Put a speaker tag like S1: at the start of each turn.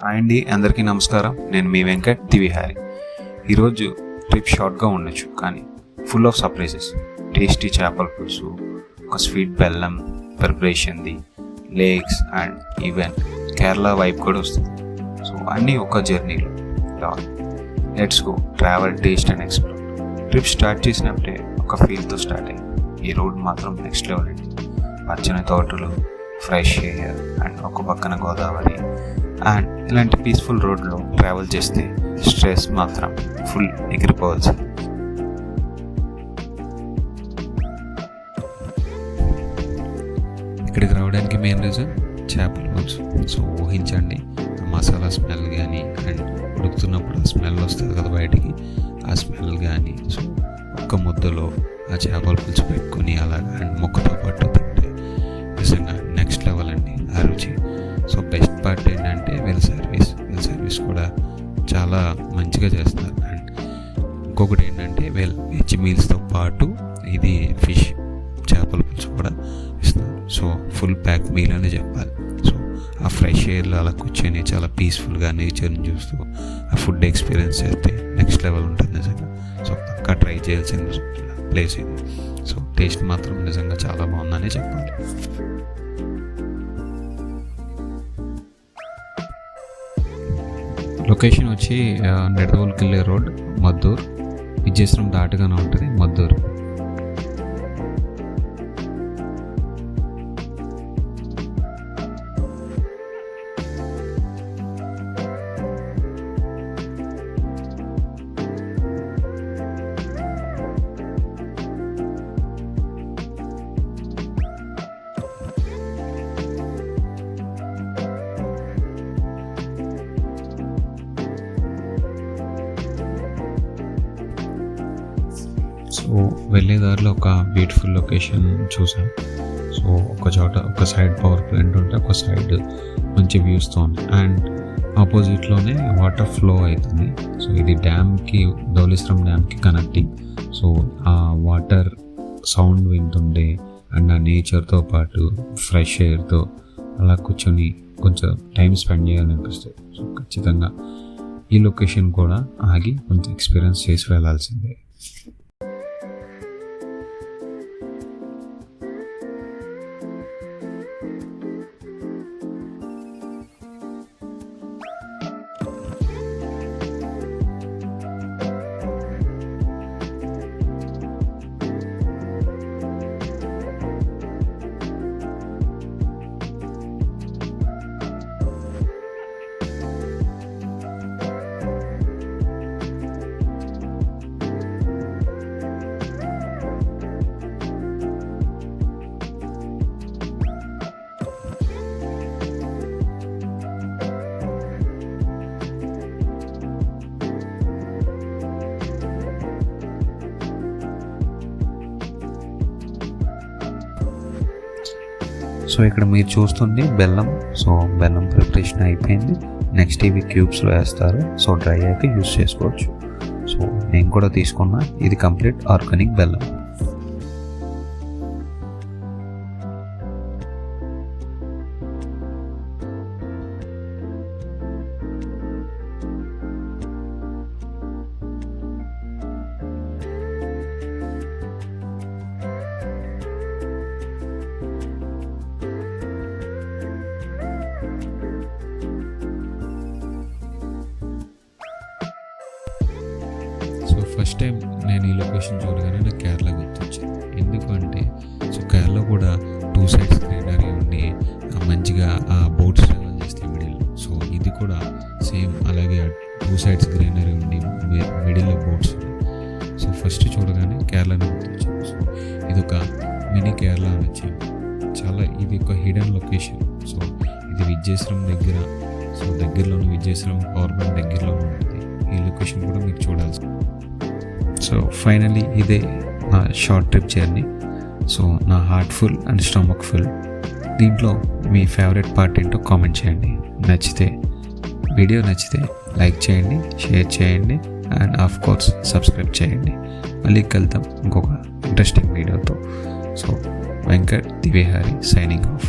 S1: Hi అండి అందరికీ నమస్కారం. నేను మీ వెంకట్ దివిహారి ఈరోజు ట్రిప్ షార్ట్గా ఉండొచ్చు కానీ ఫుల్ ఆఫ్ సర్ప్రైజెస్ టేస్టీ చేపల పులుసు ఒక స్వీట్ బెల్లం ప్రిపరేషన్ది లేక్స్ అండ్ ఈవెన్ కేరళ వైపు కూడా వస్తుంది. సో అన్నీ ఒక జర్నీలో let's go travel taste and explore trip start చేసినప్పుడే ఒక ఫీల్తో స్టార్ట్ అయ్యింది ఈ రోడ్ మాత్రం నెక్స్ట్ లెవెల్ అండి పచ్చని తోటలు ఫ్రెష్ ఎయిర్ అండ్ ఒక పక్కన గోదావరి అండ్ ఇలాంటి పీస్ఫుల్ రోడ్లో ట్రావెల్ చేస్తే స్ట్రెస్ మాత్రం ఫుల్ ఎగిరిపోవచ్చు.
S2: ఇక్కడికి రావడానికి మెయిన్ రీజన్ చేపల పులుసు. సో ఊహించండి మసాలా స్మెల్ కానీ అండ్ ఉడుకుతున్నప్పుడు ఆ స్మెల్ వస్తుంది కదా బయటికి ఆ స్మెల్ కానీ సో ఒక్క ముద్దలో ఆ చేపల పులుసు పెట్టుకొని అలా అండ్ ముక్కతో పాటు తింటే నిజంగా నెక్స్ట్ లెవెల్ అండి ఆ రుచి. సో బెస్ట్ పార్ట్ ఏంటంటే వీళ్ళ సర్వీస్ వీళ్ళ సర్వీస్ కూడా చాలా మంచిగా చేస్తున్నారు అండ్ ఇంకొకటి ఏంటంటే వీళ్ళ వెజ్ మీల్స్తో పాటు ఇది ఫిష్ చేపల పులుసు కూడా ఇస్తున్నారు సో ఫుల్ ప్యాక్ మీల్ అని చెప్పాలి. సో ఆ ఫ్రెష్ ఎయిర్లో అలా కూర్చొని చాలా పీస్ఫుల్గా నేచర్ని చూస్తూ ఆ ఫుడ్ ఎక్స్పీరియన్స్ చేస్తే నెక్స్ట్ లెవెల్ ఉంటుంది నిజంగా. సో పక్కా ట్రై చేయాల్సిన ప్లేస్ ఇది. సో టేస్ట్ మాత్రం నిజంగా చాలా బాగుందని చెప్పాలి. లొకేషన్ వచ్చి నెడదోల్కెళ్ళే రోడ్ మద్దూర్. విజయశ్రం దాటుగానే ఉంటుంది మద్దూర్. వెళ్ళే దారిలో ఒక బ్యూటిఫుల్ లొకేషన్ చూసాం సో ఒక చోట ఒక సైడ్ పవర్ ప్లాంట్ ఉంటే ఒక సైడ్ మంచి వ్యూస్తో ఉంది. అండ్ ఆపోజిట్లోనే వాటర్ ఫ్లో అవుతుంది. సో ఇది డ్యామ్కి ధౌలిశ్రం డ్యామ్కి కనెక్టింగ్ సో ఆ వాటర్ సౌండ్ వింటుండే అండ్ ఆ నేచర్తో పాటు ఫ్రెష్ ఎయిర్తో అలా కూర్చొని కొంచెం టైం స్పెండ్ చేయాలనిపిస్తుంది. సో ఖచ్చితంగా ఈ లొకేషన్ కూడా ఆగి కొంచెం ఎక్స్పీరియన్స్ చేసి వెళ్ళాల్సిందే. సో ఇక్కడ మీరు చూస్తుంది బెల్లం. సో బెల్లం ప్రిపరేషన్ అయిపోయింది. నెక్స్ట్ ఇవి క్యూబ్స్లో వేస్తారు. సో డ్రై అయితే యూస్ చేసుకోవచ్చు. సో నేను కూడా తీసుకున్నా. ఇది కంప్లీట్ ఆర్గానిక్ బెల్లం. సో ఫస్ట్ టైం నేను ఈ లొకేషన్ చూడగానే నాకు కేరళ గుర్తొచ్చింది. ఎందుకు అంటే సో కేరళ కూడా టూ సైడ్స్ గ్రీనరీ ఉండి మంచిగా ఆ బోట్స్ ట్రావెల్ చేస్తే మిడిల్ సో ఇది కూడా సేమ్ అలాగే టూ సైడ్స్ గ్రీనరీ ఉండి మిడిల్లో బోట్స్ సో ఫస్ట్ చూడగానే కేరళని గుర్తొచ్చింది. సో ఇది ఒక మినీ కేరళ అని వచ్చింది చాలా ఇది ఒక హిడెన్ లొకేషన్ సో ఇది విజయేశ్వరం దగ్గర సో దగ్గరలోని విజయేశ్వరం పవర్ ప్లాంట్ దగ్గరలో ఉంటుంది. ఈ లొకేషన్ కూడా మీరు చూడాల్సింది సో ఫైనలీ ఇదే నా షార్ట్ ట్రిప్ జర్నీ సో నా heart full and stomach full దీంట్లో మీ ఫేవరెట్ పార్ట్ ఏంటో కామెంట్ చేయండి. నచ్చితే వీడియో నచ్చితే లైక్ చేయండి షేర్ చేయండి అండ్ ఆఫ్ కోర్స్ సబ్స్క్రైబ్ చేయండి. మళ్ళీ కలుద్దాం ఇంకొక ఇంట్రెస్టింగ్ వీడియోతో so Venkat Divehari signing off